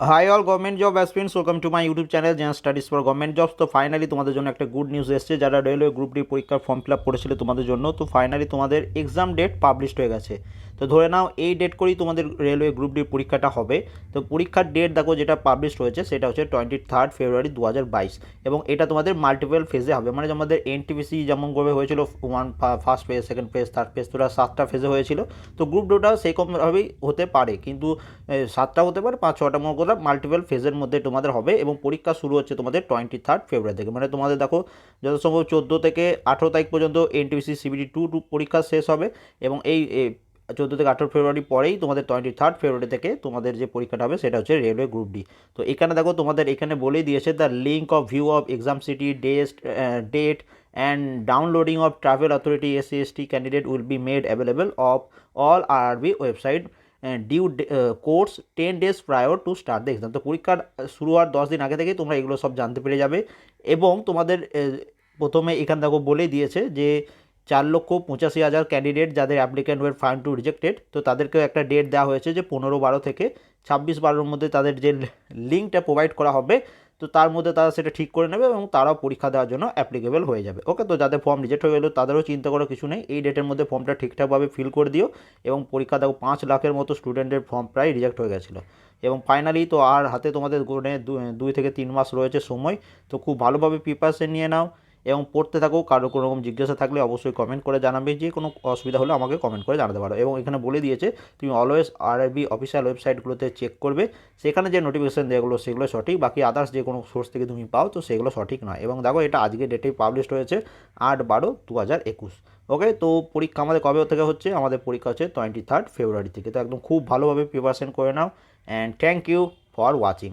Hi all government job aspirants welcome to my YouTube channel Zen Studies for government jobs তো finally তোমাদের জন্য একটা good news এসছে, যারা রেলওয়ে গ্রুপ ডি পরীক্ষার ফর্ম ফিল আপ করেছিল তোমাদের জন্য, তো ফাইনালি তোমাদের এক্সাম ডেট পাবলিশড হয়ে গেছে। তো ধরে নাও, এই ডেট করেই তোমাদের রেলওয়ে গ্রুপ ডি পরীক্ষাটা হবে। তো পরীক্ষার ডেট দেখো যেটা পাবলিশড হয়েছে, সেটা হচ্ছে টোয়েন্টি থার্ড ফেব্রুয়ারি দু হাজার বাইশ এবং এটা তোমাদের মাল্টিপল ফেজে হবে। মানে আমাদের এনটিপিসি যেমন করে হয়েছিল one first phase second phase third phase তোরা সাতটা ফেজে হয়েছিল। তো গ্রুপ ডোটা সেরকমভাবেই হতে পারে, কিন্তু সাতটা হতে পারে, পাঁচ, ছটা মনে করে মাল্টিপল ফেজের মধ্যে তোমাদের হবে এবং পরীক্ষা শুরু হচ্ছে তোমাদের টোয়েন্টি থার্ড ফেব্রুয়ারি থেকে। মানে তোমাদের দেখো, যত সম্ভব চোদ্দ থেকে আঠেরো তারিখ পর্যন্ত এনটিপিসি সিবিটি টু টু পরীক্ষা শেষ হবে এবং এই চোদ্দ থেকে আঠেরো ফেব্রুয়ারি পরেই তোমাদের টোয়েন্টি থার্ড ফেব্রুয়ারি থেকে তোমাদের যে পরীক্ষাটা হবে সেটা হচ্ছে রেলওয়ে গ্রুপ ডি তো এখানে দেখো তোমাদের এখানে বলেই দিয়েছে the link of view of exam city test date and downloading of travel authority S C S T candidate will be made available of all R B website due course ten days prior to start the exam তো পরীক্ষার শুরু হওয়ার দশ দিন আগে থেকে তোমরা এগুলো সব জানতে পেরে যাবে এবং তোমাদের প্রথমে এখান থেকে বলে দিয়েছে যে চার লক্ষ পঁচাশি হাজার ক্যান্ডিডেট যাদের applicant were fine to rejected তো তাদেরকেও একটা ডেট দেওয়া হয়েছে যে পনেরো বারো থেকে ছাব্বিশ বারোর মধ্যে তাদের যে লিঙ্কটা প্রোভাইড করা হবে তো তার মধ্যে তারা সেটা ঠিক করে নেবে এবং তারাও পরীক্ষা দেওয়ার জন্য অ্যাপ্লিকেবল হয়ে যাবে। ওকে তো যাদের ফর্ম রিজেক্ট হয়ে গেলো, তাদেরও চিন্তা করার কিছু নেই। এই ডেটের মধ্যে ফর্মটা ঠিকঠাকভাবে ফিল করে দিও এবং পরীক্ষা দেখো পাঁচ লাখের মতো স্টুডেন্টের ফর্ম প্রায় রিজেক্ট হয়ে গেছিল। এবং ফাইনালি তো আর হাতে তোমাদের দুই থেকে তিন মাস রয়েছে সময়, তো খুব ভালোভাবে প্রিপারেশন নিয়ে নাও। এবং পড়তে থাকো, কারও কোনো রকম জিজ্ঞাসা থাকলে অবশ্যই কমেন্ট করে জানাবে। যে কোনো অসুবিধা হলে আমাকে কমেন্ট করে জানাতে পারো। এবং এখানে বলে দিয়েছে, তুমি অলওয়েজ আরআরবি অফিসিয়াল ওয়েবসাইটগুলোতে চেক করবে। সেখানে যে নোটিফিকেশান যেগুলো সেগুলো সঠিক। বাকি আদার্স যে কোনো সোর্স থেকে তুমি পাও, তো সেগুলো সঠিক নয়। এবং দেখো, এটা আজকে ডেটেই পাবলিশড হয়েছে আট বারো দু হাজার একুশ। ওকে তো পরীক্ষা আমাদের কবে থেকে হচ্ছে? আমাদের পরীক্ষা হচ্ছে টোয়েন্টি থার্ড ফেব্রুয়ারি থেকে। তো একদম খুব ভালোভাবে প্রিপারেশন করে নাও। And thank you for watching